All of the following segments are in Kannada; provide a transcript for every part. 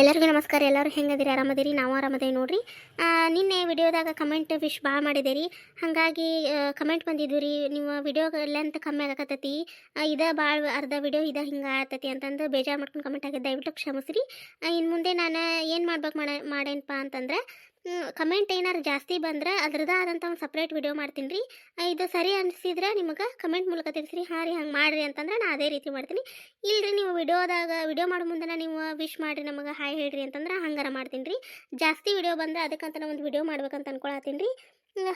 ಎಲ್ಲರಿಗೂ ನಮಸ್ಕಾರ, ಎಲ್ಲರೂ ಹೆಂಗದಿರಿ? ಆರಾಮದಿರಿ? ನಾವು ಆರಾಮದೇವಿ ನೋಡ್ರಿ. ನಿನ್ನೆ ವಿಡಿಯೋದಾಗ ಕಮೆಂಟ್ ವಿಶ್ ಭಾಳ ಮಾಡಿದ್ದೀರಿ ಹಾಗಾಗಿ ಕಮೆಂಟ್ ಬಂದಿದ್ದು ರೀ ನೀವು ವಿಡಿಯೋ ಲೆಂತ್ ಕಮ್ಮಿ ಆಗಕತ್ತೈತಿ. ಇದ ಭಾಳ ಅರ್ಧ ವಿಡಿಯೋ, ಇದ ಹಿಂಗೆ ಆಗತ್ತೈತಿ ಅಂತಂದು ಬೇಜಾರು ಮಾಡ್ಕೊಂಡು ಕಮೆಂಟ್ ಆಗಿದ್ದು ದಯವಿಟ್ಟು ಕ್ಷಮಿಸ್ರಿ. ಇನ್ನು ಮುಂದೆ ನಾನು ಏನು ಮಾಡ್ಬೇಕು ಮಾಡ ಮಾಡೇನಪ್ಪ ಅಂತಂದ್ರೆ ಕಮೆಂಟ್ ಏನಾರು ಜಾಸ್ತಿ ಬಂದ್ರೆ ಅದ್ರದ್ದು ಆದಂಥ ಒಂದು ಸಪ್ರೇಟ್ ವಿಡಿಯೋ ಮಾಡ್ತೀನಿ ರೀ. ಇದು ಸರಿ ಅನಿಸಿದ್ರೆ ನಿಮಗೆ ಕಮೆಂಟ್ ಮೂಲಕ ತಿಳಿಸ್ರಿ. ಹಾಂ ರೀ, ಹಂಗೆ ಮಾಡಿರಿ ಅಂತಂದ್ರೆ ನಾನು ಅದೇ ರೀತಿ ಮಾಡ್ತೀನಿ. ಇಲ್ರಿ, ನೀವು ವಿಡಿಯೋದಾಗ ವಿಡಿಯೋ ಮಾಡೋ ಮುಂದೆ ನೀವು ವಿಶ್ ಮಾಡಿರಿ ನಮಗೆ ಹಾಯ್ ಹೇಳ್ರಿ ಅಂತಂದ್ರೆ ಹಂಗಾರ ಮಾಡ್ತೀನಿ ರೀ. ಜಾಸ್ತಿ ವಿಡಿಯೋ ಬಂದ್ರೆ ಅದಕ್ಕಂತ ಒಂದು ವಿಡಿಯೋ ಮಾಡ್ಬೇಕಂತ ಅನ್ಕೊಳತ್ತೀನಿ ರೀ.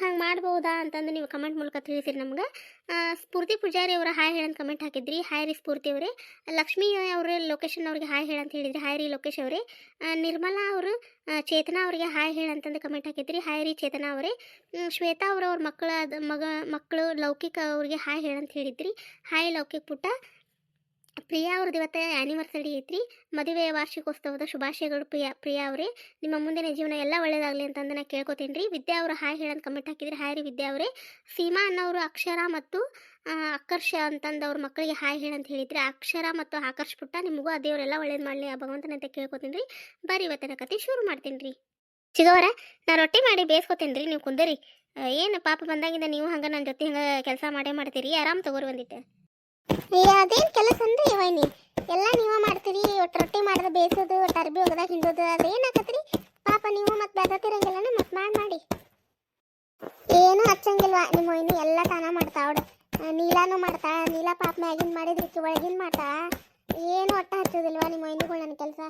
ಹಂಗೆ ಮಾಡ್ಬೋದಾ ಅಂತಂದು ನೀವು ಕಮೆಂಟ್ ಮೂಲಕ ತಿಳಿಸಿರಿ ನಮ್ಗೆ. ಸ್ಫೂರ್ತಿ ಪೂಜಾರಿ ಅವರ ಹಾಯ್ ಹೇಳಂತ ಕಮೆಂಟ್ ಹಾಕಿದ್ರಿ. ಹಾಯ್ ರೀ ಸ್ಫೂರ್ತಿ ಅವರೇ. ಲಕ್ಷ್ಮೀ ಅವರ, ಲೊಕೇಶನ್ ಅವ್ರಿಗೆ ಹಾಯ್ ಹೇಳಂತ ಹೇಳಿದ್ರಿ. ಹಾಯ್ ರೀ ಲೋಕೇಶ್ ಅವರೇ. ನಿರ್ಮಲಾ ಅವರು ಚೇತನಾ ಅವರಿಗೆ ಹಾಯ್ ಹೇಳಂತಂದು ಕಮೆಂಟ್ ಹಾಕಿದ್ರಿ. ಹಾಯ್ ರೀ ಚೇತನಾ ಅವರೇ. ಶ್ವೇತಾ ಅವರು ಅವ್ರ ಮಕ್ಕಳ ಮಗ, ಮಕ್ಕಳು ಲೌಕಿಕ ಅವ್ರಿಗೆ ಹಾಯ್ ಹೇಳಂತ ಹೇಳಿದ್ರಿ. ಹಾಯ್ ಲೌಕಿಕ ಪುಟ್ಟ. ಪ್ರಿಯಾ ಅವ್ರದ್ದು ಇವತ್ತು ಆ್ಯನಿವರ್ಸರಿ ಐತ್ರಿ. ಮದುವೆಯ ವಾರ್ಷಿಕೋತ್ಸವದ ಶುಭಾಶಯಗಳು ಪ್ರಿಯಾ ಪ್ರಿಯಾ ಅವರೇ. ನಿಮ್ಮ ಮುಂದಿನ ಜೀವನ ಎಲ್ಲ ಒಳ್ಳೇದಾಗಲಿ ಅಂತಂದ ನಾನು ಕೇಳ್ಕೊತೀನಿ ರೀ ವಿದ್ಯಾ ಅವರು ಹಾಯ್ ಹೇಳಂತ ಕಮೆಂಟ್ ಹಾಕಿದ್ರಿ. ಹಾಯ್ ರೀ ವಿದ್ಯಾ ಅವರೇ. ಸೀಮಾ ಅನ್ನೋರು ಅಕ್ಷರ ಮತ್ತು ಆಕರ್ಷ ಅಂತಂದು ಅವ್ರ ಮಕ್ಕಳಿಗೆ ಹಾಯ್ ಹೇಳಂತ ಹೇಳಿದ್ರಿ. ಅಕ್ಷರ ಮತ್ತು ಆಕರ್ಷ್ ಪುಟ್ಟ ನಿಮಗೂ ಆ ದೇವರೆಲ್ಲ ಒಳ್ಳೇದು ಮಾಡಲಿ ಆ ಭಗವಂತನಂತ ಕೇಳ್ಕೊತೀನಿ ರೀ ಬರ್ರಿ ಇವತ್ತಿನ ಕತೆ ಶುರು ಮಾಡ್ತೀನಿ ರೀ ಚಿಗವರ, ನಾ ರೊಟ್ಟಿ ಮಾಡಿ ಬೇಯಿಸ್ಕೊತೀನಿ ರೀ ನೀವು ಕುಂದರಿ. ಏನು ಪಾಪ ಬಂದಾಗಿಂದ ನೀವು ಹಂಗೆ ನನ್ನ ಜೊತೆ ಹಂಗೆ ಕೆಲಸ ಮಾಡೇ ಮಾಡ್ತೀರಿ. ಆರಾಮ್ ತಗೋರಿ ಬಂದಿtte ಅದೇನು ಕೆಲಸ ಅಂದ್ರೆ ವೈನಿ ಎಲ್ಲ ನೀವ ಮಾಡ್ತೀರಿ, ಒಟ್ಟು ರೊಟ್ಟಿ ಮಾಡಿದ್ರೆ ಬೇಯಿಸೋದು ಒಟ್ಟು ಅರ್ಬಿ ಹೋಗದಾಗ ಹಿಂಡೋದು ಅದೇನಾಕತ್ರಿ ಪಾಪ ನೀವು ಮತ್ತೆ ಬೆದತಿರಂಗಿಲ್ಲನ ಮತ್ತೆ ಮಾಡಿ ಮಾಡಿ. ಏನು ಹಚ್ಚಂಗಿಲ್ವ, ನಿಮ್ಮ ವೈನಿ ಎಲ್ಲ ತಾನ ಮಾಡ್ತಾವಡ ನೀಲಾನು ಮಾಡ್ತಾ, ನೀಲಾ ಪಾಪ ಮ್ಯಾಗಿನ ಮಾಡಿದ್ರಿ ಒಳಗಿನ ಮಾಡ್ತಾ. ಏನು ಒಟ್ಟ ಹಚ್ಚೋದಿಲ್ವಾ ನಿಮ್ಮ ವೈನಿಗಳು ನನ್ನ ಕೆಲಸ?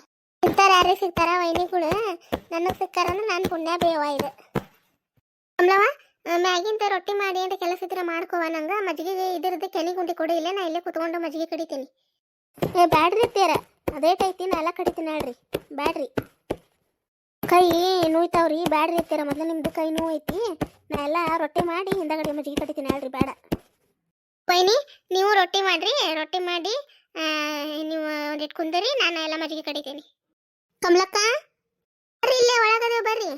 ಸಿಗ್ತಾರ ಯಾರಿಗೆ ಸಿಗ್ತಾರ ವೈನಿಗಳು? ನನಗೆ ಸಿಕ್ಕಾರ ನಾನು ಪುಣ್ಯ ಬೇವ ಇದು. ಮ್ಯಾಗಿಂತ ರೊಟ್ಟಿ ಮಾಡಿ ಅಂತ ಕೆಲಸ ಇದ್ರೆ ಮಾಡ್ಕೋವ ನಂಗೆ. ಮಜ್ಜಿಗೆ ಇದ್ರದ್ದು ಕೆನಿ ಗುಂಡಿ ಕೊಡಿ ಇಲ್ಲ ನಾ ಇಲ್ಲೇ ಕುತ್ಕೊಂಡು ಮಜ್ಜಿಗೆ ಕಡಿತೀನಿ. ಏ ಬ್ಯಾಡ್ರಿ ತೇರ ಅದೇ ಟೈತಿ ನಾ ಎಲ್ಲ ಕಡಿತೀನಿ ಹೇಳ್ರಿ. ಬ್ಯಾಡ್ರಿ. ಕೈ ನೋಯ್ತಾವ್ರಿ ಬ್ಯಾಡ್ರಿ ಇರ್ತೀರ ಮೊದಲು ನಿಮ್ದು ಕೈ ನೋವು ಐತಿ ನಾ ಎಲ್ಲ ರೊಟ್ಟಿ ಮಾಡಿ ಹಿಂದಗಡೆ ಮಜ್ಜಿಗೆ ಕಡಿತೀನಿ ಹೇಳ್ರಿ ಬೇಡ ಬೈನಿ ನೀವು ರೊಟ್ಟಿ ಮಾಡ್ರಿ. ರೊಟ್ಟಿ ಮಾಡಿ ನೀವು ಒಂದಿಟ್ಟು ಕುಂದರಿ ನಾನು ಎಲ್ಲ ಮಜ್ಜಿಗೆ ಕಡಿತೀನಿ. ಕಮಲಕ್ಕ ಬರ್ರಿ ಇಲ್ಲೇ ಒಳಗದೆ ಬರ್ರಿ.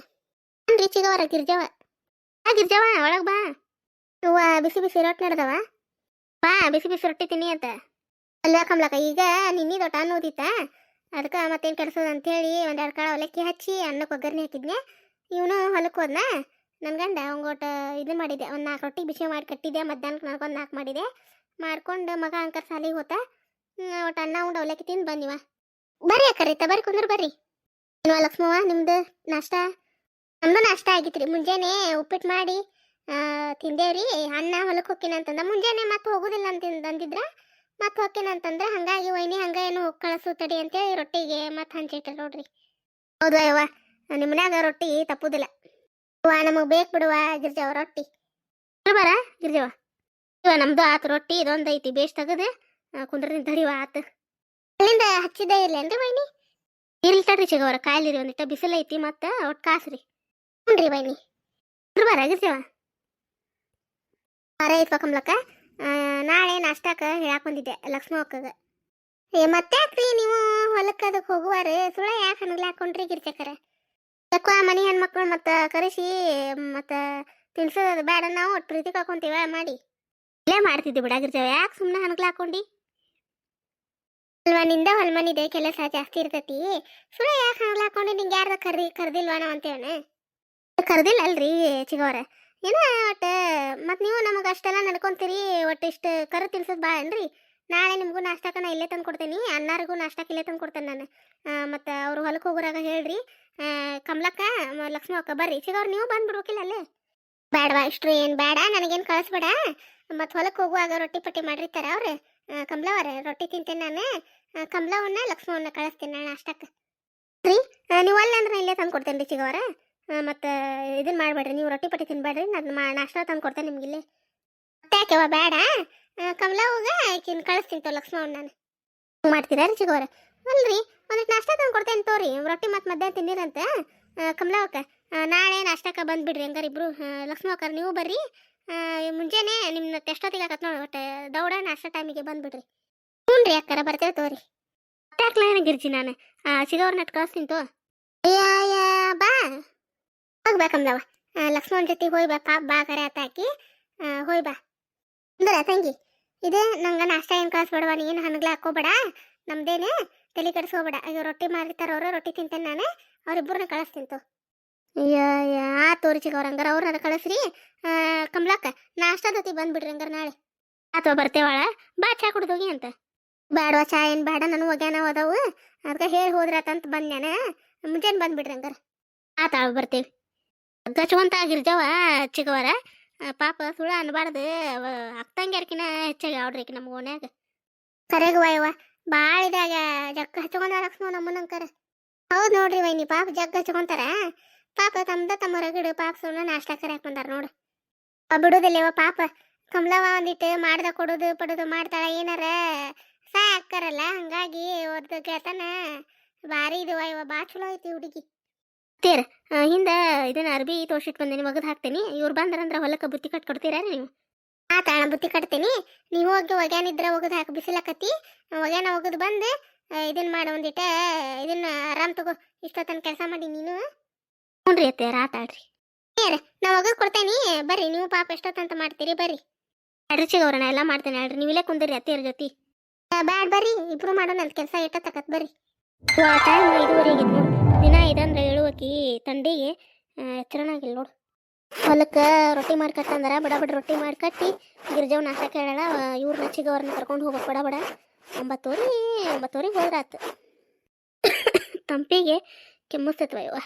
ಬನ್ರಿ ಚಿಗವರ ಗಿರ್ಜವ? ಆ ಗಿರ್ಜವ ಒಳಗೆ ಬಾ. ಇವ ಬಿಸಿ ಬಿಸಿ ರೊಟ್ಟಿ ನಡೆದವ. ಬಾ, ಬಿಸಿ ಬಿಸಿ ರೊಟ್ಟಿ ತಿನ್ನಿ ಅಂತ. ಅಲ್ಲ ಕಮಲಕ್ಕ, ಈಗ ನಿನ್ನಿ ದೊಡ್ಡ ಅನ್ನ ಓದಿತ್ತ ಅದಕ್ಕೆ ಮತ್ತೇನು ಕೆಲಸದ ಅಂತೇಳಿ ಒಂದೆರಡು ಕಾಳು ಅವಲಕ್ಕಿ ಹಚ್ಚಿ ಅನ್ನಕ್ಕೆ ಒಗ್ಗರಣೆ ಹಾಕಿದ್ನೆ. ಇವನು ಹೊಲಕ್ಕೆ ಹೋದ್ನ. ನನ್ನ ಗಂಡ ಒಂಗೋಟ ಇದು ಮಾಡಿದೆ ಒಂದು ನಾಲ್ಕು ರೊಟ್ಟಿ ಬಿಸಿ ಮಾಡಿ ಕಟ್ಟಿದ್ದೆ ಮಧ್ಯಾಹ್ನಕ್ಕೆ ನಾಲ್ಕೊಂದು ನಾಲ್ಕು ಮಾಡಿದೆ. ಮಾಡ್ಕೊಂಡು ಮಗ ಅಂಕರ್ ಸಾಲಿಗೆ ಹೋತ. ಒಟ್ಟು ಅನ್ನ ಉಂಡು ಅವಲಕ್ಕಿ ತಿಂದು ಬಂದಿವ. ಬರ್ರಿ ಅಕ್ಕರಿತ ಬರ್ರಿ ಕುಂದ್ರ ಬರ್ರಿ. ಏನು ಲಕ್ಷ್ಮವ್ವ, ನಿಮ್ದು ನಾಷ್ಟ? ನಮ್ದು ನಾಷ್ಟ ಆಗಿತ್ರಿ. ಮುಂಜಾನೆ ಉಪ್ಪಿಟ್ಟು ಮಾಡಿ ತಿಂದೇವ್ರಿ. ಅನ್ನ ಹೊಲಕ್ಕೆ ಹೋಗ್ತೀನಿ ಅಂತಂದ. ಮುಂಜಾನೆ ಮತ್ತೆ ಹೋಗುದಿಲ್ಲ ಅಂತ, ಅಂದಿದ್ರ ಮತ್ತೆ ಹೋಗ್ತೀನಿ ಅಂತಂದ್ರೆ ಹಂಗಾಗಿ ವೈನಿ ಹಂಗ ಏನು ಕಳಿಸು ತಡಿ ಅಂತೇಳಿ ರೊಟ್ಟಿಗೆ ಮತ್ತೆ ಹಂಚಿಟ್ಟ ನೋಡ್ರಿ. ಹೌದು ಅಯ್ಯವ ನಿಮ್ಮ ಮನ್ಯಾಗ ರೊಟ್ಟಿ ತಪ್ಪುದಿಲ್ಲ. ಅವ್ವ ನಮಗೆ ಬೇಕು ಬಿಡುವ ಗಿರ್ಜಾವ ರೊಟ್ಟಿ. ಬರ ಗಿರ್ಜವ. ಇವ ನಮ್ದು ಆತು ರೊಟ್ಟಿ, ಇದೊಂದು ಐತಿ. ಬೇಸ್ ತೆಗದು ಕುಂದ್ರಿ ತಡಿವ ಆತು. ಅಲ್ಲಿಂದ ಹಚ್ಚಿದ್ದೇ ಇರ್ಲೇನ್ರಿ ವೈನಿ? ಇರ್ಲಿ ತಡ್ರಿ ಸಿಗವ್ರ ಕಾಯ್ಲಿರಿ ಒಂದಿಟ್ಟ. ಬಿಸಿಲು ಐತಿ ಮತ್ತೆ ಒಟ್ಟು ಕಾಸ್ರಿ. ಹ್ಞೂ ನೀ ಬರ ಗಿರ್ಜವ ಅರೆ ಐತ್ವ ಕಮ್ಲಕ್ಕ ನಾಳೆ ನಾಷ್ಟಾಕ ಹೇಳಕ್ ಬಂದಿದ್ದೆ, ಲಕ್ಷ್ಮಿ ಅಕ್ಕಗ. ಏ, ಮತ್ತೆ ಯಾಕ್ರಿ ನೀವು ಹೊಲಕ್ಕೆ ಅದಕ್ಕೆ ಹೋಗುವಾರ? ಸುಳ್ಳ ಯಾಕೆ ಹಣಗ್ಲ ಹಾಕೊಂಡ್ರಿ ಗಿರ್ಚಕರ ಯಾಕೋ ಆ ಮನೆ ಹೆಣ್ಮಕ್ಳು ಮತ್ತೆ ಕರೆಸಿ, ಮತ್ತೆ ತಿನ್ಸೋದು ಬೇಡ ನಾವು ಪ್ರೀತಿ ಕಾಕೊಂತೀವ ಮಾಡಿ. ಇಲ್ಲೇ ಮಾಡ್ತಿದ್ದೆ ಬಿಡ ಗಿರ್ಜವ ಯಾಕೆ ಸುಮ್ಮನೆ ಹಣಗ್ಲ ಹಾಕೊಂಡಿ? ಅಲ್ವಾ, ನಿಂದ ಹೊಲ್ಮನಿದೆ, ಕೆಲಸ ಜಾಸ್ತಿ ಇರ್ತೈತಿ. ಸುಳ ಯಾಕೆ ಹಣಗ್ಲ ಹಾಕೊಂಡಿ, ನಿಂಗೆ ಯಾರ್ದ ಕರ್ದಿ, ಕರ್ದಿಲ್ವಾ ನಾವು ಕರ್ದಿಲ್ಲ ಅಲ್ರಿ ಚಿಗವರ. ಏನ ಒಟ್ಟು, ಮತ್ತು ನೀವು ನಮಗೆ ಅಷ್ಟೆಲ್ಲ ನಡ್ಕೊಂತೀರಿ, ಒಟ್ಟು ಇಷ್ಟು ಕರು ತಿನ್ಸದ್ ಬಾ ಏನ್ರಿ? ನಾಳೆ ನಿಮಗೂ ನಾಷ್ಟಾಕ ನಾ ಇಲ್ಲೇ ತಂದು ಕೊಡ್ತೀನಿ ಅನ್ನಾರಿಗೂ ನಾಷ್ಟಾಕ ಇಲ್ಲೇ ತಂದು ಕೊಡ್ತೇನೆ ನಾನು. ಮತ್ತು ಅವ್ರು ಹೊಲಕ್ಕೆ ಹೋಗೋರಾಗ ಹೇಳ್ರಿ. ಕಮಲಕ್ಕ ಲಕ್ಷ್ಮಿ ಅಕ್ಕ ಬರ್ರಿ. ಸಿಗೋರು ನೀವು ಬಂದ್ಬಿಡ್ಬೇಕಿಲ್ಲ ಅಲ್ಲೇ? ಬೇಡವಾ ಇಷ್ಟು ಏನು ಬೇಡ ನನಗೇನು ಕಳಿಸ್ಬೇಡ. ಮತ್ತು ಹೊಲಕ್ಕೆ ಹೋಗುವಾಗ ರೊಟ್ಟಿ ಪಟ್ಟಿ ಮಾಡಿರ್ತಾರೆ ಅವ್ರು. ಕಮಲವ್ರ, ರೊಟ್ಟಿ ತಿಂತೇನೆ ನಾನು. ಕಮಲವನ್ನ ಲಕ್ಷ್ಮವನ್ನ ಕಳಿಸ್ತೀನಿ ನಾನು ಅಷ್ಟಕ್ಕೆ ರೀ ನೀವು ಅಲ್ಲ ಅಂದ್ರೆ ಇಲ್ಲೇ ತಂದು ಕೊಡ್ತೇನೆ ರೀ ಚಿಗವರ. ಮತ್ತು ಇದನ್ನ ಮಾಡ್ಬೇಡ್ರಿ, ನೀವು ರೊಟ್ಟಿ ಪಟ್ಟಿ ತಿನ್ಬೇಡ್ರಿ ನಾನು ಮಾ ನಾಷ್ಟ ತಂದು ಕೊಡ್ತೇನೆ ನಿಮ್ಗೆ ಇಲ್ಲಿ. ಯಾಕೆವ ಬೇಡ? ಕಮಲವ್ಗ ಆಕಿನ ಕಳಿಸ್ತೀನಿ ತೋ ಲಕ್ಷ್ಮಣ ನಾನು. ಮಾಡ್ತೀರಾ ರೀ ಚಿಗೋರ? ಅಲ್ರಿ ಒಂದಿಟ್ಟು ನಾಷ್ಟ ತಂದು ಕೊಡ್ತೇನೆ ತೋರಿ, ರೊಟ್ಟಿ ಮತ್ತು ಮಧ್ಯಾಹ್ನ ತಿಂದಿರಂತ. ಕಮಲವಕ್ಕ ನಾಳೆ ನಾಷ್ಟಕ್ಕೆ ಬಂದ್ಬಿಡ್ರಿ ಹಂಗಾರೆ ಇಬ್ರು. ಲಕ್ಷ್ಮವ್ವಕ್ಕರ್ ನೀವು ಬರ್ರಿ. ಮುಂಜಾನೆ ನಿಮ್ಮ ಎಷ್ಟೊತ್ತಿಗೆ ಆಗತ್ತೆ ನೋಡಿ, ಒಟ್ಟು ದೌಡ ನಾಷ್ಟ ಟೈಮಿಗೆ ಬಂದ್ಬಿಡ್ರಿ. ಹ್ಞೂ ರೀ ಅಕ್ಕಾರ ಬರ್ತೇವೆ ತೋರಿ. ಗಿರ್ಜಿ ನಾನು? ಸಿಗೋರ್ನ ನಟ್ ಕಳಿಸ್ತೀನಿ ತೋ. ಅಯ್ಯ ಹೋಗ್ಬೇಕಂದವ. ಲಕ್ಷ್ಮಣ್ ಜೊತೆ ಹೋಯ್ ಬಾ ಪಾಪ ಬಾ ಕರೆ ಆತಾಕಿ ಹೋಯ್ ಬಾ. ಅಂದ್ರೆ ತಂಗಿ, ಇದೆ ನಂಗೆ ನಾಷ್ಟ ಏನು ಕಳಿಸ್ಬೇಡವ ನೀನು ಹಣಗ್ಲ ಹಾಕೋಬೇಡ ನಮ್ದೇನೆ ತಲೆ ಕೆಡಿಸ್ಕೋಬೇಡ. ಈಗ ರೊಟ್ಟಿ ಮಾಡಿರ್ತಾರ ಅವ್ರು, ರೊಟ್ಟಿ ತಿಂತೇನೆ ನಾನು ಅವ್ರಿಬ್ಬರನ್ನ ಕಳಿಸ್ತಿಂತು ತೋ. ಅಯ್ಯ ಆ ತೋರಿಸಿಗ ಅವ್ರ ಹಂಗಾರ ಅವ್ರನ್ನ ಕಳಿಸ್ರಿ. ಕಮಲಕ್ಕ ಜೊತೆ ಬಂದ್ಬಿಡ್ರಿ ಹಂಗಾರ ನಾಳೆ. ಅಥವಾ ಬರ್ತೇವಾಳ ಬಾ, ಚಾ ಕುಡ್ದೋಗಿ ಅಂತ. ಬೇಡವಾ ಚಾ ಏನು ಬೇಡ ನಾನು ಒಗ್ಯಾನ ಅದಾವು. ಅದಕ್ಕೆ ಹೇಳಿ ಹೋದ್ರಾತಂತ ಬಂದ್ಯಾನ. ಮುಂಜಾನೆ ಬಂದ್ಬಿಡ್ರಿ ಹಂಗಾರ. ಆತಾಳ ಬರ್ತೇವೆ. ಗಚ್ಕೊಂತ ಗಿರ್ಜವ ಚಿಗವರ. ಆ, ಪಾಪ ಸುಳ ಅನ್ಬಾರ್ದು. ಅಕ್ಕಂಗ್ಯಾರ್ಕಿನ ಹೆಚ್ಚಾಗಿ ಆಡ್ರಿ ನಮ್ಮ ಓಣ್ಯಾಗ. ಕರೆಗ ವಯವ ಭಾಳ ಇದಾಗ ಜಗ್ಗ ಹಚ್ಕೊಂಡ ಲಕ್ಷ್ಮ ನಮ್ಮನಂಕರ ಹೌದು ನೋಡ್ರಿ ವೈನಿ ಪಾಪ ಜಗ್ಗ ಹಚ್ಕೊಂತಾರ. ಪಾಪ ತಮ್ದ ತಮ್ಮ ರಗಡು ಪಾಪ ಸುಮ್ಮನೆ ನಾಷ್ಟ ಕರ್ಯಾಕ್ ಬಂದಾರ ನೋಡು. ಬಿಡುದಿಲ್ಲವ ಪಾಪ. ಕಮಲವ ಒಂದಿಟ್ಟು ಮಾಡ್ದ ಕೊಡೋದು ಪಡೋದು ಮಾಡ್ತಾಳ ಏನಾರ. ಸಹಾಯ ಅಕ್ಕಾರಲ್ಲ ಹಂಗಾಗಿ ಅವ್ರದ್ದು ಗೆತನ ಭಾರಿ ಇದು ವಯವ ಭಾಳ ಚಲೋ ಐತಿ ಹುಡುಗಿ. ತೇರ ಹಿಂದ ಇದನ್ನ ಅರ್ಬಿ ತೋರ್ಸಿಟ್ ಬಂದೇನಿ ಒಗದ್ ಹಾಕ್ತೇನಿ. ಇವ್ರು ಬಂದ್ರಂದ್ರ ಹೊಲಕ್ಕ ಬುತ್ತಿ ಕಟ್ ಕೊಡ್ತೀರಾ ನೀವು? ಆ ತಾಣ ಬುತ್ತಿ ಕಟ್ತೇನಿ. ನೀವು ಹೋಗಿ ಒಗ್ಯಾನಿದ್ರ ಒಗದ್ ಹಾಕಿ ಬಿಸಿಲಕತಿ ಒಗ್ಯಾನ ಒಗದ್ ಬಂದು ಇದನ್ನ ಮಾಡ ಒಂದಿಟ, ಇದನ್ನ ಆರಾಮ್ ತಗೋ. ಇಷ್ಟೊತ್ತನ ಕೆಲಸ ಮಾಡಿ ನೀನು. ಹ್ಞೂ ಅತ್ತೆ ಆತಾಡ್ರಿ ಏರ ನಾ ಒಗದ್ ಕೊಡ್ತೇನಿ. ಬರ್ರಿ, ನೀವು ಪಾಪ ಎಷ್ಟೊತ್ತಂತ ಮಾಡ್ತೀರಿ, ಬರ್ರಿ. ಅಡ್ರಿ ಚಿಗವ್ರನ್ನ ಎಲ್ಲ ಮಾಡ್ತೇನೆ ಅಲ್ರಿ ನೀವಿಲ್ಲೇ ಕುಂದಿರಿ ಅತ್ತೆಯರ ಜೊತೆ. ಬ್ಯಾಡ್, ಬರ್ರಿ. ಇಬ್ರು ಮಾಡೋಣ ಅಂತ ಕೆಲಸ ಇಟ್ಟತಕತ್ ಬರ್ರಿ. ಟೈಮ್ ನೋಡು ದಿನ ಇದಂದ್ರೆ ಏಳುವಕಿ ತಂಡಿಗೆ ಎಚ್ಚರನಾಗಿಲ್ಲ ನೋಡು. ಹೊಲಕ್ಕೆ ರೊಟ್ಟಿ ಮಾಡಿ ಕಟ್ಟಂದ್ರ ಬಡ ಬಡ ರೊಟ್ಟಿ ಮಾಡ್ಕಟ್ಟಿ ಗಿರ್ಜವ್ ನಾಷ್ಟ ಕೇಳಲ್ಲ ಇವ್ರನ್ನ ಚಿಗವ್ರನ್ನ ಕರ್ಕೊಂಡು ಹೋಗೋ ಬಡ ಬಡ. ಒಂಬತ್ತುವರೆ ಒಂಬತ್ತುವರೆಗೆ ಹೋದ್ರಾತು. ತಂಪಿಗೆ ಕೆಮ್ಮಿಸ್ತೈತ್ವ ಇವ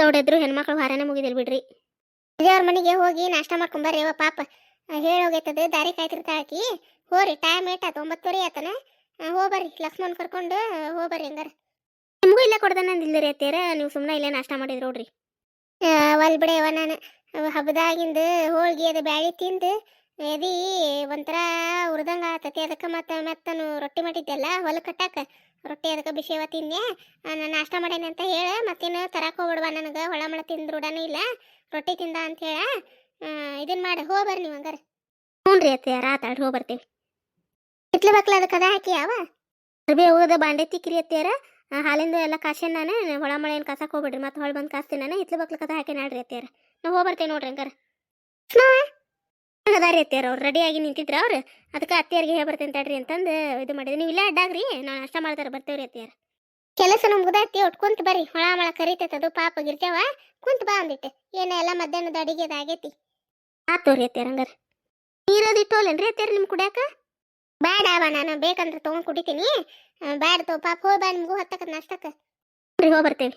ದೌಡೆದ್ರು ಹೆಣ್ಮಕ್ಳು ಹಾರನೆ ಮುಗಿದಿಲ್ಲ ಬಿಡ್ರಿ. ಅವ್ರ ಮನೆಗೆ ಹೋಗಿ ನಾಷ್ಟ ಮಾಡ್ಕೊಂಬರ್ರಿ ಪಾಪ. ಹೇಳೋಗೈತದ, ದಾರಿ ಕಾಯ್ತಿರ್ತಾಕಿ ಆಕಿ ಹೋರಿ ಟೈಮ್ ಏಟಾತ ಒಂಬತ್ತುವರೆ ಆತನ. ಹೋಗ್ಬರ್ರಿ ಲಕ್ಷ್ಮಣ್ ಕರ್ಕೊಂಡು ಹೋಗ್ಬರ್ರಿ ಹಂಗಾರ. ನಿಮಗೂ ಇಲ್ಲೇ ಕೊಡ್ದಾನ ರೀ ಅತ್ತೇರ ನೀವು ಸುಮ್ಮನೆ ಇಲ್ಲೇ ನಾಷ್ಟ ಮಾಡಿದ್ರು ನೋಡ್ರಿ. ಒಲ್ ಬಿಡೆಯವ ನಾನು ಹಬ್ಬದಾಗಿಂದ ಹೋಳ್ಗೆ ಅದು ಬ್ಯಾಳಿ ತಿಂದು ಎದಿ ಒಂಥರ ಉರ್ದಂಗ ಆತತಿ ಅದಕ್ಕೆ ಮತ್ತೆ ಮತ್ತನು ರೊಟ್ಟಿ ಮಾಡಿದ್ದೆಲ್ಲ ಹೊಲ ಕಟ್ಟಾಕ. ರೊಟ್ಟಿ ಅದಕ್ಕೆ ಬಿಸಿಯವ ತಿಂದೆ ನಾನು ನಾಷ್ಟ ಮಾಡೇನಿ ಅಂತ ಹೇಳ ಮತ್ತೇನು ತರಕ್ಕೆ ಹೋಗ್ಬಿಡ್ವಾ ನನಗೆ ಹೊಳಮಳ ಮಳ ರೂಢನೂ ಇಲ್ಲ ರೊಟ್ಟಿ ತಿಂದ ಅಂತ ಹೇಳ ಇದನ್ನ ಮಾಡಿ ಹೋಗ್ಬರ್ರಿ ನೀವು ಹಂಗಾರೆ. ಹ್ಞೂ ರೀ ಅತ್ತೆ ರಾತಾಡ್ರಿ ಹೋಗಿ ಬರ್ತೀವಿ ಹಿತ್ಲ ಬಕ್ಲ ಅದಕ್ಕೆ ಅದ ಹಾಕಿ ಯಾವ ಅರ್ಬಿ ಹೋಗದ ಬಾಂಡೆ ತಿಕ್ಕಿರಿ ಅತ್ತೆಯರ ಹಾಲಿಂದ ಎಲ್ಲ ಕಾಸೇನ್ ನಾನು ಹೊಳ ಮಳೆ ಏನು ಕಾಸಕ್ಕೆ ಹೋಗ್ಬಿಡ್ರಿ ಮತ್ತೆ ಹೊಳ ಬಂದು ಕಾಸ್ತೀನಿ ನಾನು ಹಿತ್ಲು ಬಕ್ಲ ಕದ ಹಾಕಿ ನಾಡ್ರಿ ಅತ್ತೆಯರ ನಾವು ಹೋಗಿ ಬರ್ತೇವೆ ನೋಡ್ರಿ ಹಂಗಾರ. ಅದಾರಿ ಅತ್ತೆಯರ ಅವ್ರು ರೆಡಿಯಾಗಿ ನಿಂತಿದ್ರ ಅವ್ರು? ಅದಕ್ಕೆ ಅತ್ತೆಯರಿಗೆ ಬರ್ತೀನಿ ತಡ್ರಿ ಅಂತಂದು ಇದು ಮಾಡಿದ್ರಿ ನೀವು ಇಲ್ಲೇ ಅಡ್ಡಾಗ್ರಿ ನಾನು ಅಷ್ಟ ಮಾಡ್ತಾರೆ ಬರ್ತೇವ್ರಿ ಅತ್ತೆಯರ ಕೆಲಸ ನಮಗೈತಿ ಒಟ್ಟು ಕುಂತು ಬರ್ರಿ. ಹೊಳ ಮಳ ಕರಿತೈತೆ ಅದು ಪಾಪ ಗಿರ್ತೇವ ಕುಂತ ಬಾ ಅಂದಿಟ್ಟೆ. ಏನ ಎಲ್ಲ ಮಧ್ಯಾಹ್ನದ ಅಡಿಗೆದಾಗೈತಿ ಆತೋರಿ ಅತ್ತೆಯರ ಹಂಗಾರ. ನೀರದು ಇಟ್ಟೋಲೇನ್ರಿ ಅತ್ತೆಯರ ನಿಮ್ಮ ಕುಡ್ಯಾಕ? ಬೇಡ ಅವ ನಾನು ಬೇಕಂದ್ರೆ ತೊಗೊಂಡು ಕುಡಿತೀನಿ. ಬೇಡ ತೋ ಪಾಪ ಹೋಗಿ ಬಾ ನಿಮಗೂ ಹತ್ತಕ್ಕ ನಾಷ್ಟಕ್ಕ. ನೋಡ್ರಿ ಹೋಗಿ ಬರ್ತೇವೆ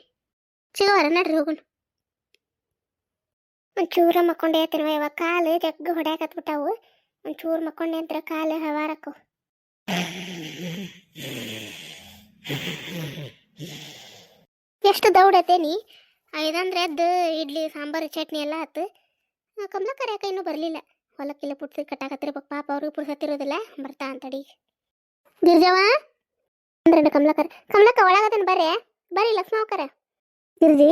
ಚಿಗವರ ನಡ್ರಿ ಹೋಗುಣ. ಒಂಚೂರ ಮಕ್ಕೊಂಡೆ ತಿನ್ವ ಇವಾಗ ಕಾಲು ಜಗ್ಗ ಹೊಡ್ಯಾಕತ್ಬಿಟ್ಟಾವು ಒಂಚೂರು ಮಕ್ಕೊಂಡೆ ಅಂತ ಕಾಲು ಹವಾರಕ್ಕವು ಎಷ್ಟು ದೌಡತೇನಿ ಎದ್ದು ಇಡ್ಲಿ ಸಾಂಬಾರು ಚಟ್ನಿ ಎಲ್ಲ ಆತು ಆ, ಕಮಲಕ್ಕರ ಯಾಕೆ ಇನ್ನೂ ಬರಲಿಲ್ಲ. ಹೊಲಕ್ಕಿಲ್ಲ ಪುಟ್ಟಿ ಕಟ್ಟಾಕತ್ತಿರ್ಬೇಕು ಪಾಪ ಅವ್ರಿಗೆ ಪುಡ್ಸತ್ತಿರೋದಿಲ್ಲ ಬರ್ತಾ ಅಂತಡಿ ಗಿರ್ಜವ ಅಂದ್ರೆ ಕಮಲಕರ್ ಕಮಲಕ್ಕ ಒಳಗದನ್ ಬರ್ರಿ? ಬರ್ರಿ ಲಕ್ಷ್ಮಕರ ಗಿರ್ಜಿ,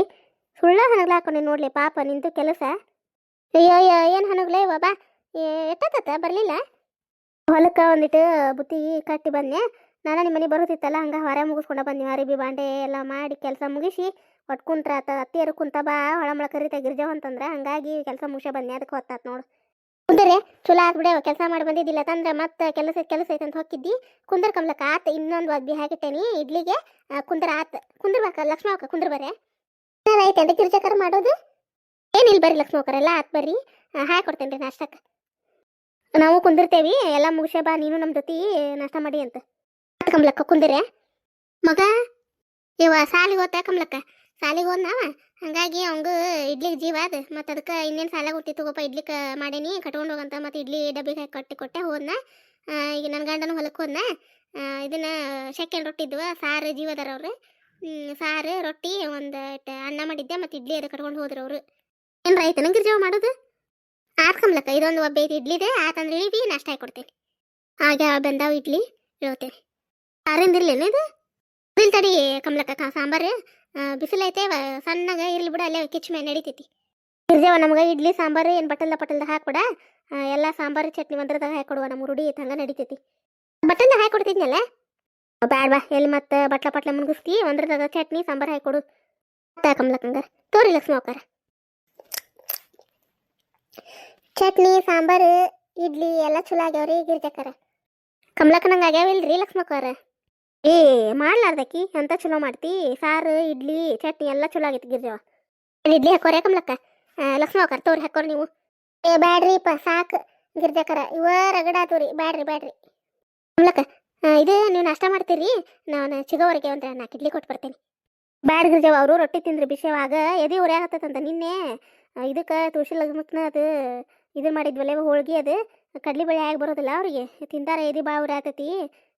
ಸುಳ್ಳ ಹನಗ್ಲ ಹಾಕೊಂಡೆ ನೋಡ್ಲಿ ಪಾಪ ನಿಂತು ಕೆಲಸ. ಅಯ್ಯೋ ಅಯ್ಯೋ, ಏನು ಹನಗ್ಲೇ ಬಾಬಾ ಎತ್ತತ್ತ ಬರಲಿಲ್ಲ? ಹೊಲಕ್ಕೆ ಒಂದಿಟ್ಟು ಬುತ್ತಿ ಕಟ್ಟಿ ಬಂದೆ. ನಾನು ನಿಮ್ಮ ಮನೆ ಬರುತ್ತಿತ್ತಲ್ಲ, ಹಂಗ ಹೊರ ಮುಗಿಸ್ಕೊಂಡ ಬಂದ್ನಿ ಅರಿಬಿ ಬಾಂಡೆ ಎಲ್ಲ ಮಾಡಿ ಕೆಲಸ ಮುಗಿಸಿ ಒಟ್ಟು ಕುಂತ್ರ ಆತ, ಅತ್ತಿಯರು ಕುಂತ ಬಾ ಹೊಳಮಳ ಕರಿತ ಗಿರ್ಜವ ಅಂತಂದ್ರೆ, ಹಂಗಾಗಿ ಕೆಲಸ ಮುಗಿಸ ಬಂದೆ. ಅದಕ್ಕೆ ಹೊತ್ತಾತ್ ನೋಡು. ಕುಂದ್ರೆ ಚಲೋ ಆತ್ ಕೆಲಸ ಮಾಡಿ ಬಂದಿದ್ದಿಲ್ಲ ತಂದ್ರೆ ಮತ್ತೆ ಕೆಲಸ ಕೆಲಸ ಐತೆ ಅಂತ ಹೋಗಿದ್ದಿ ಕುಂದರ್ ಕಮಲಕ್ಕ ಆತ್, ಇನ್ನೊಂದು ಒಗ್ದಿ ಹಾಕಿಟ್ಟೇನಿ ಇಡ್ಲಿಗೆ ಕುಂದರ ಆತ್. ಕುಂದ್ರಬೇಕ ಲಕ್ಷ್ಮಕ್ಕ ಕುಂದರ್ ಬರ್ರೆ. ಐತೆ ಅಂತ ಗಿರ್ಜಕರ ಮಾಡೋದು? ಏನಿಲ್ಲ ಬರ್ರಿ ಲಕ್ಷ್ಮಕ್ಕರ ಎಲ್ಲ ಆತ್ ಬರ್ರಿ. ಹಾಕಿ ಕೊಡ್ತೇನೆ ರೀ ನಾಷ್ಟಕ್ಕ ನಾವು ಕುಂದಿರ್ತೇವಿ, ಎಲ್ಲ ಮುಗಿಸೇ ಬಾ, ನೀನು ನಮ್ಮ ಜೊತೆ ನಾಷ್ಟ ಮಾಡಿ ಅಂತ. ಕಮಲಕ್ಕ ಕುಂದಿರೆ ಮಗ ಇವ ಸಾಲಿಗೆ ಹೋತ ಕಮ್ಲಕ್ಕ? ಸಾಲಿಗೆ ಹೋದ್ನಾವ ಹಂಗಾಗಿ ಅವಂಗ ಇಡ್ಲಿಗೆ ಜೀವ ಅದು. ಮತ್ತು ಅದಕ್ಕೆ ಇನ್ನೇನು ಸಾಲ ಕೊಟ್ಟಿ ತಗೋಪ ಇಡ್ಲಿಕ್ಕೆ ಮಾಡೇನಿ, ಕಟ್ಕೊಂಡು ಹೋಗಂತ ಮತ್ತು ಇಡ್ಲಿ ಡಬ್ಬಿಗೆ ಕಟ್ಟಿ ಕೊಟ್ಟೆ, ಹೋದ್ನ. ಈಗ ನನ್ನ ಗಂಡನ ಹೊಲಕ್ಕೆ ಹೋದ್ನ. ಇದನ್ನ ಸೆಕೆಂಡ್ ರೊಟ್ಟಿ ಇದ್ವ ಸಾರು ಜೀವದಾರ ಅವರು. ಸಾರು, ರೊಟ್ಟಿ, ಒಂದು ಅನ್ನ ಮಾಡಿದ್ದೆ, ಮತ್ತು ಇಡ್ಲಿ ಅದು ಕಟ್ಕೊಂಡು ಹೋದ್ರು ಅವರು. ಏನು ರೈತ ನಂಗೆ ಜೀವ ಮಾಡೋದು? ಆತ್ ಕಮ್ಲಕ್ಕ, ಇದೊಂದು ಒಬ್ಬ ಇಡ್ಲಿದೆ ಆತಂದ್ರೆ ಇಳಿವಿ ನಾಷ್ಟ ಕೊಡ್ತೇನೆ. ಹಾಗೆ ಬಂದಾವ ಇಡ್ಲಿ ಹೇಳ್ತೇನೆ ಸಾರಿಂದ ಇರ್ಲೇನು ಇದು? ತಡಿ ಕಮ್ಲಕ್ಕ, ಸಾಂಬಾರು. ಬಿಸಿಲೈತೆ ಸಣ್ಣಗೆ ಇರ್ಲಿ ಬಿಡ, ಅಲ್ಲೇ ಕಿಚ್ಚ ಮೇಲೆ ನಡಿತೈತಿ. ಇರ್ದೇವ ನಮ್ಗೆ ಇಡ್ಲಿ, ಸಾಂಬಾರು, ಏನು ಬಟ್ಟಲ್ದ ಬಟ್ಟಲ್ದ ಹಾಕ್ಬಿಡ ಎಲ್ಲ ಸಾಂಬಾರು, ಚಟ್ನಿ ಒಂದ್ರದಾಗ ಹಾಕೊಡುವ ನಮ್ಮ ರೂಢಿ ಐತೆ ಹಂಗೆ ನಡಿತೈತಿ ಬಟಲ್ದ ಹಾಕೊಡ್ತಿದ್ನಲ್ಲ ಬ್ಯಾಡ ಬಾ ಎಲ್ಲಿ ಮತ್ತೆ ಬಟ್ಲ ಪಟ್ಲ ಮುನ್ಗಿಸ್ತಿ ಒಂದ್ರದಾಗ ಚಟ್ನಿ, ಸಾಂಬಾರು ಹಾಕೊಡು ಕಮ್ಲಕ್ಕಂಗಾರ ತೋರಿ ಲಕ್ಷ್ಮವ್ಕಾರ ಚಟ್ನಿ, ಸಾಂಬಾರು, ಇಡ್ಲಿ ಎಲ್ಲ ಚಲೋ ಆಗ್ಯಾವ್ರಿ ಗಿರ್ಜಕ್ಕರ ಕಮ್ಲಕ್ಕ ನಂಗೆ ಆಗ್ಯಾವಿಲ್ರಿ ಲಕ್ಷ್ಮಕ್ಕರ ಏ ಮಾಡ್ಲಾರ್ದಕ್ಕಿ ಅಂತ ಚಲೋ ಮಾಡ್ತಿ? ಸಾರು, ಇಡ್ಲಿ, ಚಟ್ನಿ ಎಲ್ಲ ಚಲೋ ಆಗೈತಿ ಗಿರ್ಜವ ಇಡ್ಲಿ ಹಾಕೋರಿ ಕಮಲಕ್ಕ ಲಕ್ಷ್ಮಣ ಹಾಕೋರ್ ತೋರಿ ಹಾಕೋರಿ ನೀವು. ಏ ಬ್ಯಾಡ್ರಿ ಪ ಸಾಕು ಗಿರ್ಜಕರ. ಇವ ತೋರಿ ಬ್ಯಾಡ್ರಿ ಬ್ಯಾಡ್ರಿ. ಕಮಲಕ್ಕ ಇದು ನೀವು ನಾಷ್ಟ ಮಾಡ್ತೀರಿ? ನಾನು ಚಿಗೋವರೆಗೆ ಒಂದು ನಾಲ್ಕು ಇಡ್ಲಿ ಕೊಟ್ಟು ಬರ್ತೇನೆ. ಬ್ಯಾಡ್ ಗಿರ್ಜವ ಅವರು ರೊಟ್ಟಿ ತಿಂದ್ರಿ ಎದಿ ಎದೆ ಉರಿಯಾಗತ್ತಂತ ನಿನ್ನೆ. ಇದಕ್ಕೆ ತುಳಸಿ ಲಗ್ನಕ್ಕೆ ಅದು ಇದನ್ನ ಮಾಡಿದ್ವಲ್ಲ, ಹೋಳ್ಗಿ ಅದು. ಕಡ್ಲಿ ಬೇಳೆ ಆಗಿ ಬರೋದಿಲ್ಲ ಅವ್ರಿಗೆ. ತಿಂತಾರ ಎದಿ ಬಾ ಉರಿ ಆತೈತಿ.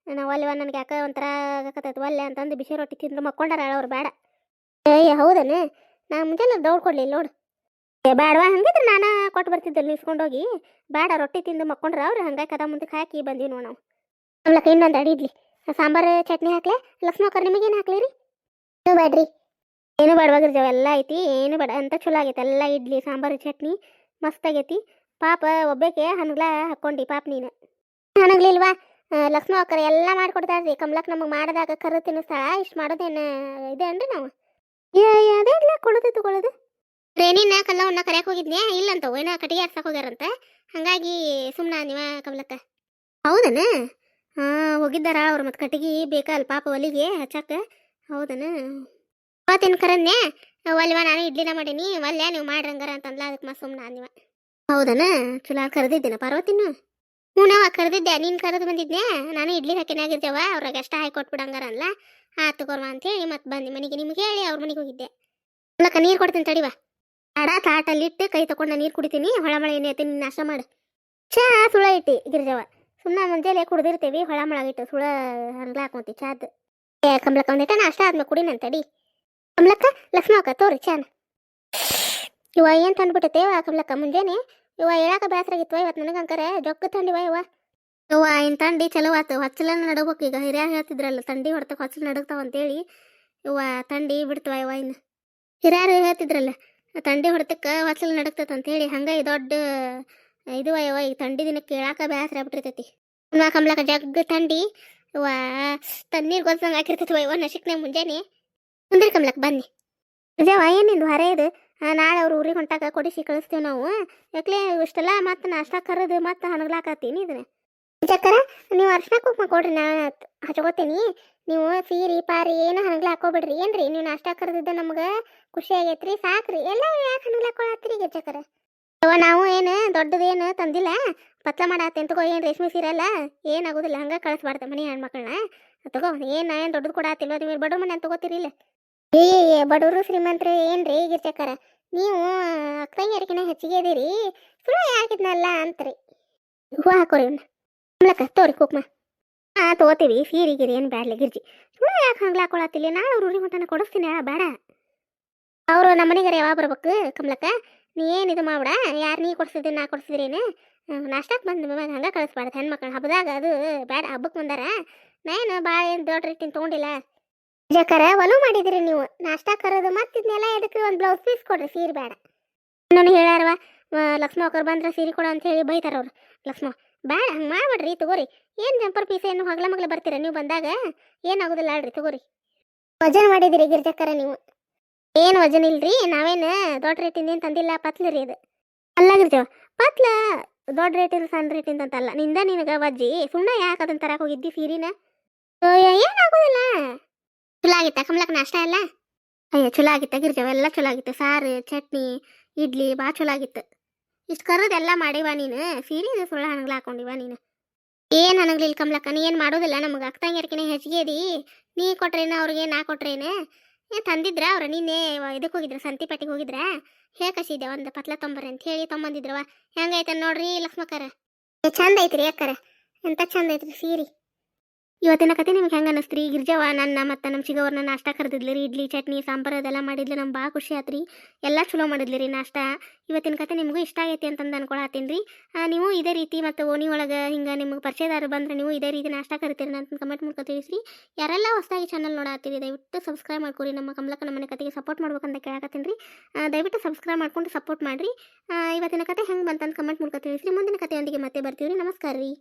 ನಾವು ಅಲ್ವ ನನಗೆ ಯಾಕೆ ಒಂಥರ ಆಗಕತ್ತೈತೆ. ಒಲ್ಲೆ ಅಂತಂದು ಬಿಸಿ ರೊಟ್ಟಿ ತಿಂದ್ರೆ ಮಕ್ಕೊಂಡಾರ ಅವ್ರು ಬೇಡ. ಏಯ್ ನಾನು ನಾ ಮುಂಜಾನೆ ದೌಡ್ ಕೊಡ್ಲಿಲ್ಲ ನೋಡು. ಏ ಬೇಡವಾ ಹಂಗಿದ್ರೆ ನಾನು ಕೊಟ್ಟು ಬರ್ತಿದ್ದಲ್ಲಿ ನಿಸ್ಕೊಂಡೋಗಿ ಬೇಡ ರೊಟ್ಟಿ ತಿಂದು ಮಕ್ಕೊಂಡ್ರ ಅವ್ರು ಹಂಗಾಗಿ ಕದ ಮುಂದಕ್ಕೆ ಹಾಕಿ ಬಂದೀವಿ ನೋಡು ನಾವು. ನಮ್ಲಕ್ಕ ಇನ್ನೊಂದು ಅಡಿ ಇಡ್ಲಿ. ಸಾಂಬಾರು ಚಟ್ನಿ ಹಾಕ್ಲೆ. ಲಕ್ಷ್ಮಕ್ಕರ್ ನಿಮಗೇನು ಹಾಕ್ಲಿ ರೀ? ಏನು ಬೇಡ್ರಿ ಏನು ಬೇಡವಾಗಿರ್ಜಾವ ಎಲ್ಲ ಐತಿ ಏನು ಬೇಡ ಅಂತ ಚಲೋ ಆಗೈತೆ? ಎಲ್ಲ ಇಡ್ಲಿ ಸಾಂಬಾರು ಚಟ್ನಿ ಮಸ್ತ್ ಆಗೈತಿ. ಪಾಪ ಒಬ್ಬಕ್ಕೆ ಹನ್ಗ್ಲ ಹಾಕ್ಕೊಂಡಿ ಪಾಪ ನೀನು. ಹನಗ್ಲಿಲ್ವಾ ಲಕ್ಷ್ಮಣ ಅಕ್ಕರ ಎಲ್ಲ ಮಾಡ್ಕೊಡ್ತಾಳ್ರಿ. ಕಮಲಕ್ ನಮಗೆ ಮಾಡಿದಾಗ ಕರು ತಿನ್ನಿಸ್ತಾಳ. ಇಷ್ಟು ಮಾಡೋದೇನು ಇದೆ ಅಂದ್ರೆ ನಾವು? ಅದೇ ಇಲ್ಲ ಕೊಡೋದು ತಗೊಳ್ಳೋದು ರೇಣಿನ ಕಲ್ಲವನ್ನ ಕರ್ಯಾಕ್ ಹೋಗಿದ್ನ್ಯಾ? ಇಲ್ಲಂತ ಏನೋ ಕಟ್ಟಿಗೆ ಆರ್ಸಕ್ಕೆ ಹೋಗ್ಯಾರಂತ. ಹಂಗಾಗಿ ಸುಮ್ಮನೆ ನೀವ ಕಮಲಕ್ಕ. ಹೌದನ? ಹಾಂ ಹೋಗಿದ್ದಾರ ಅವ್ರು ಮತ್ತೆ ಕಟ್ಟಿಗೆ? ಬೇಕಲ್ಲ ಪಾಪ ಒಲಿಗೆ ಹಚ್ಚಕ್ಕ ಹೌದನ? ಅವತ್ತೇನು ಕರನ್ಯಾ? ಒಲ್ವಾ, ನಾನು ಇಡ್ಲಿನ ಮಾಡೀನಿ. ಒಲ್ಯ, ನೀವು ಮಾಡ್ರಂಗಾರ ಅಂತಂದ್ಲ. ಅದಕ್ಕೆ ಮತ್ತೆ ಸುಮ್ಮನೆ ನೀವ ಹೌದನ? ಚಲೋ ಕರೆದಿದ್ದೀನ ಪಾರ್ವತಿನ? ಹ್ಞೂ, ನಾವು ಕರೆದಿದ್ದೆ. ನೀನು ಕರೆದು ಬಂದಿದ್ನೆ ನಾನು ಇಡ್ಲಿ ಹಾಕಿನಾಗಿರ್ಜವ ಅವ್ರಾಗ ಅಷ್ಟ ಹಾಕಿ ಕೊಟ್ಬಿಡಂಗಾರಲ್ಲ. ಹಾ ಆತು ಅಂತ ಅಂತೇಳಿ ಮತ್ತೆ ಬಂದು. ಮನೆಗೆ ನಿಮ್ಗೆ ಹೇಳಿ, ಅವ್ರ ಮನೆಗೆ ಹೋಗಿದ್ದೆ. ಅಲ್ಲಕ್ಕ, ನೀರು ಕೊಡ್ತೀನಿ ತಡಿವಾ ಅಡ ತಾಟಲ್ಲಿಟ್ಟು ಕೈ ತಗೊಂಡು ನೀರು ಕುಡಿತೀನಿ. ಹೊಳಮಳ ಎಣ್ಣೆ ಐತಿ ನೀನು ನಾಷ್ಟ ಮಾಡು. ಚಾ, ಸುಳ ಇಟ್ಟಿ ಗಿರಿಜವ ಸುಮ್ಮನೆ ಮುಂಜಾನೆ ಕುಡ್ದಿರ್ತೀವಿ. ಹೊಳಮಳಗಿಟ್ಟು ಸುಳ ಹಂಗ್ಲ ಹಾಕೊಂತಿ, ಚಾದ್. ಕಮ್ಲಕ್ಕ ಒಂದಿಟ ನಾಷ್ಟ ಆದ್ಮೇಲೆ ನಾನು ತಡಿ. ಕಮ್ಲಕ್ಕ ಲಕ್ಷ್ಮಕ್ಕ, ತೋರಿ, ಚಾನ. ಇವ ಏನು ತಂದ್ಬಿಟ್ಟೈತೆ ಕಮ್ಲಕ್ಕ ಮುಂಜಾನೆ? ಇವ ಹೇಳಾಕ ಬೇಸರಾಗಿತ್ತು ಇವತ್ತು ನನಗೆ ಅಂಕರೆ ಜೊಕ್ಕ ತಂಡಿವ ಇವ ಇವ ಇನ್ ತಂಡಿ ಚಲೋ ಆತು. ಹೊಚ್ಚಲನ್ನ ನಡಬೇಕು. ಈಗ ಹಿರಿಯರು ಹೇಳ್ತಿದ್ರಲ್ಲ ತಂಡಿ ಹೊಡ್ತಕ್ಕೆ ಹೊಚ್ಚಲು ನಡಗ್ತಾವ ಅಂತೇಳಿ. ಇವ ತಂಡಿ ಬಿಡ್ತವ ಇವ ಇನ್ನು? ಹಿರಿಯರು ಹೇಳ್ತಿದ್ರಲ್ಲ ತಂಡಿ ಹೊಡ್ತಕ್ಕೆ ಹೊಚ್ಚಲು ನಡಗ್ತೈತೆ ಅಂತೇಳಿ. ಹಂಗೆ ದೊಡ್ಡ ಇದು ಅಯ್ಯವ ಈ ತಂಡಿ ದಿನಕ್ಕೆ ಕೇಳಾಕ ಬೇಸರ ಆಗ್ಬಿಟ್ಟಿರ್ತೈತಿ. ಇವ ಕಮಲಕ ಜಗ್ ತಂಡಿ ಇವ ತಣ್ಣೀರು ಗೊತ್ತಂಗೆ ಹಾಕಿರ್ತೈತಿ ಇವ ನಶಿಕ್ನೆ ಮುಂಜಾನೆ. ಮುಂದಿರ ಕಮ್ಲಕ್ಕ, ಬನ್ನಿ. ನಿಜವ ಏನಿಂದು, ಹೊರೆ ಇದು? ನಾಳೆ ಅವ್ರು ಊರಿಗೆ ಹೊಂಟಾಗ ಕೊಡಿಸಿ ಕಳಿಸ್ತೀವಿ ನಾವು. ಯಾಕೆ ಇಷ್ಟೆಲ್ಲ ಮತ್ತೆ ನಾಷ್ಟ ಕರೆದು ಮತ್ತೆ ಹಣಗ್ಲಾಕತ್ತೀನಿ ಇದನ್ನ ಚಕ್ಕರ ನೀವು ಅರ್ಶಿನ ಕುಂಕುಮ ಕೊಡ್ರಿ, ನಾ ಹಚ್ಕೋತೀನಿ. ನೀವು ಸೀರಿ, ಪಾರಿ ಏನು ಹಣಗ್ಲ ಹಾಕೋಬಿಡ್ರಿ ಏನ್ರಿ, ನೀವು ನಾಷ್ಟ ಕರೆದಿದ್ದ ನಮ್ಗೆ ಖುಷಿ ಆಗೈತ್ರಿ, ಸಾಕ್ರಿ. ಎಲ್ಲ ಯಾಕೆ ಹಣಗ್ಲಾಕೊಳತ್ರಿ ಈಗ ಚಕ್ಕರ ನಾವು ಏನು ದೊಡ್ಡದೇನು ತಂದಿಲ್ಲ. ಪತ್ಲ ಮಾಡತ್ತೆ ತಗೋ, ಏನು ರೇಷ್ಮೆ ಸೀರೆ ಅಲ್ಲ? ಏನಾಗೋದಿಲ್ಲ ಹಂಗೆ ಕಳಿಸ್ಬಾರ್ದು ಮನೆ ಹೆಣ್ಮಕ್ಳನ್ನ. ತಗೋ, ಏನು ಏನು ದೊಡ್ಡದು ಕೊಡತ್ತಿಲ್ಲ ನೀವು ಬಡ ಮನೆ ತಗೋತೀರಿಲ್ಲ ಏ ಬಡವರು ಶ್ರೀಮಂತರು ಏನ್ರಿ ಈಗ ಚಕ್ಕರ ನೀವು ಅಕ್ಕಂಗಿಯರ್ಕಿನ ಹೆಚ್ಚಿಗೆ ಇದೀರಿ. ಸುಳ್ಳು ಯಾಕಿದ್ನಲ್ಲ ಅಂತ್ರಿ. ಹೂವು ಹಾಕೋರಿ ಕಮ್ಲಕ್ಕ ತೋರಿ ಕುಕ್ಮ. ಹಾ ತಗೋತೀವಿ ಸೀರಿ ಗಿರಿ ಏನು ಬ್ಯಾಡ್ಲಿ ಗಿರ್ಜಿ. ಸುಳ್ಳು ಯಾಕೆ ಹಂಗ್ಲ ಹಾಕೊಳತ್ತಿಲ್ಲ ನಾನು ಊರಿಗೆ ಹೊಂಟಾನ ಕೊಡಿಸ್ತೀನಿ ಆ, ಬೇಡ. ಅವರು ನಮ್ಮ ಮನೆಗಾರ ಯಾವಾಗ ಬರ್ಬೇಕು ಕಮ್ಲಕ್ಕ? ನೀ ಏನು ಇದು ಮಾಡ್ಬಿಡ ಯಾರು ನೀ ಕೊಡಿಸಿದ್ರಿ ನಾ ಕೊಡಿಸಿದ್ರೇನು ನಾಷ್ಟಕ್ಕೆ ಬಂದು ಮ್ಯಾಗ ಹಂಗೆ ಕಳಿಸ್ಬಾರ್ದು ಹೆಣ್ಮಕ್ಳು. ಹಬ್ಬದಾಗ ಅದು ಬೇಡ ಹಬ್ಬಕ್ಕೆ ಬಂದಾರ. ನಾನು ಭಾಳ ಏನು ದೊಡ್ಡ ರೀತಿ ತೊಗೊಂಡಿಲ್ಲ. ಜಕರ ಒಲು ಮಾಡಿದಿರಿ ನೀವು. ನಾಷ್ಟಾ ಕರೋದು ಮತ್ತಿದ್ನೆಲ್ಲ ಎದಕ್ಕೆ ಒಂದು ಬ್ಲೌಸ್ ಪೀಸ್ ಕೊಡ್ರಿ, ಸೀರೆ ಬೇಡ. ನಾನು ಹೇಳಾರವ ಲಕ್ಷ್ಮ ಅವ್ರು ಬಂದ್ರೆ ಸೀರೆ ಕೊಡು ಅಂತ ಹೇಳಿ ಬೈತಾರ ಅವ್ರು. ಲಕ್ಷ್ಮ ಬೇಡ ಹಂಗೆ ಮಾಡ್ಬಿಡ್ರಿ, ತಗೋರಿ. ಏನು ಜಂಪರ್ ಪೀಸ್ ಏನು ಹಗಲ ಮಗಲ ಬರ್ತೀರ ನೀವು ಬಂದಾಗ? ಏನಾಗೋದಿಲ್ಲ ಅಲ್ರಿ ತಗೋರಿ. ವಜನ್ ಮಾಡಿದಿರಿ ಗಿರ್ಜಕ್ಕರ ನೀವು. ಏನು ವಜನ್ ಇಲ್ರಿ, ನಾವೇನು ದೊಡ್ಡ ರೇಟಿಂದ ಏನು ತಂದಿಲ್ಲ ಪತ್ಲ ರೀ ಅದು. ಅಲ್ಲ ಗಿರ್ಜವ, ಪತ್ಲ ದೊಡ್ಡ ರೇಟಿಂದ ಸಣ್ಣ ರೇಟಿಂದ ಅಂತಲ್ಲ ನಿಂದ ನಿನಗೆ ವಜ್ಜಿ. ಸುಣ್ಣ ಯಾಕೆ ಅದನ್ನ ತರಕ್ಕೆ ಹೋಗಿದ್ದಿ ಸೀರಿನ? ಏನಾಗೋದಿಲ್ಲ ಚಲೋ ಆಗಿತ್ತ? ಕಮಲಕ್ ನಾಷ್ಟ ಎಲ್ಲ? ಅಯ್ಯೋ, ಚಲೋ ಆಗಿತ್ತ? ಗಿರ್ಜವ ಎಲ್ಲ ಚಲೋ ಆಗಿತ್ತು. ಸಾರು, ಚಟ್ನಿ, ಇಡ್ಲಿ ಭಾಳ ಚಲೋ ಆಗಿತ್ತು. ಇಷ್ಟು ಕರೆದೆಲ್ಲ ಮಾಡಿವ ನೀನು. ಸೀರೆ ಸುಳ್ಳು ಹಣಗ್ಲ ಹಾಕೊಂಡಿವ ನೀನು. ಏನು ಹಣಗ್ಲಿಲ್ಲ ಕಮಲಕ್ಕ? ನೀ ಏನು ಮಾಡೋದಿಲ್ಲ? ನಮಗೆ ಅಕ್ಕಂಗಿರ್ಕಿನ ಹೆಚ್ಚಿಗೆ ಅದಿ. ನೀ ಕೊಟ್ರೇನು ಅವ್ರಿಗೆ, ನಾ ಕೊಟ್ರೇನು? ಏ, ತಂದಿದ್ರ ಅವ್ರು? ನಿನ್ನೆ ಇದಕ್ಕೆ ಹೋಗಿದ್ರ ಸಂತಿಪಟ್ಟಿಗೆ ಹೋಗಿದ್ರ? ಹೇಳ್ಕಸಿದ್ದೆ ಒಂದು ಪತ್ಲ ತೊಂಬರ್ರಿ ಅಂತ ಹೇಳಿ ತೊಂಬಂದಿದ್ರವ ಹೆಂಗೈತೆ ನೋಡ್ರಿ ಲಕ್ಷ್ಮಕ್ಕರ? ಚಂದ ಐತ್ರಿ ಅಕ್ಕರ. ಎಂತ ಚಂದ ಐತ್ರಿ ಸೀರೆ. ಇವತ್ತಿನ ಕತೆ ನಿಮ್ಗೆ ಹೆಂಗೆ ಅನ್ನಿಸ್ತ್ರಿ ಗಿರ್ಜವ್ವ ನನ್ನ ಮತ್ತು ನಮ್ಮ ಸಿಗವ್ರನ್ನ ನಾಷ್ಟ ಕರೆದಿದ್ಲಿ ರೀ ಇಡ್ಲಿ, ಚಟ್ನಿ, ಸಾಂಬಾರು ಅದೆಲ್ಲ ಮಾಡಿದ್ಲಿ ನಮ್ಗೆ ಭಾಳ ಖುಷಿ ಆತ್ರಿ. ಎಲ್ಲ ಚಲೋ ಮಾಡಿದ್ಲಿ ರೀ ನಾಷ್ಟ. ಇವತ್ತಿನ ಕತೆ ನಿಮಗೂ ಇಷ್ಟ ಆಗೈತಿ ಅಂತಂದು ಅನ್ಕೊಳತ್ತೀನಿ ರೀ ನೀವು ಇದೇ ರೀತಿ ಮತ್ತು ಓಣಿ ಒಳಗೆ ಹಿಂಗೆ ನಿಮ್ಗೆ ಪರಿಚಯದಾರ ಬಂದ್ರೆ ನೀವು ಇದೇ ರೀತಿ ನಾಷ್ಟ ಕರಿತೀರಿ ಅಂತ ಕಮೆಂಟ್ ಮಾಡ್ಕೊ ತಿಳಿಸ್ರಿ. ಯಾರೆಲ್ಲ ಹೊಸದಾಗಿ ಚಾನಲ್ ನೋಡತ್ತೀರಿ, ದಯವಿಟ್ಟು ಸಬ್ಸ್ಕ್ರೈಬ್ ಮಾಡ್ಕೊರಿ. ನಮ್ಮ ಕಮಲಕ ಮನೆ ಕತೆಗೆ ಸಪೋರ್ಟ್ ಮಾಡ್ಬೇಕಂತ ಕೇಳಕತ್ತೀನಿ ರೀ ದಯವಿಟ್ಟು ಸಬ್ಸ್ಕ್ರೈಬ್ ಮಾಡ್ಕೊಂಡು ಸಪೋರ್ಟ್ ಮಾಡಿರಿ. ಇವತ್ತಿನ ಕತೆ ಹೆಂಗೆ ಬಂತಂತ ಕಮೆಂಟ್ ಮಾಡ್ಕೊ ತಿಳಿಸ್ರಿ. ಮುಂದಿನ ಕತೆಯೊಂದಿಗೆ ಮತ್ತೆ ಬರ್ತೀವಿ ರೀ ನಮಸ್ಕಾರ ರೀ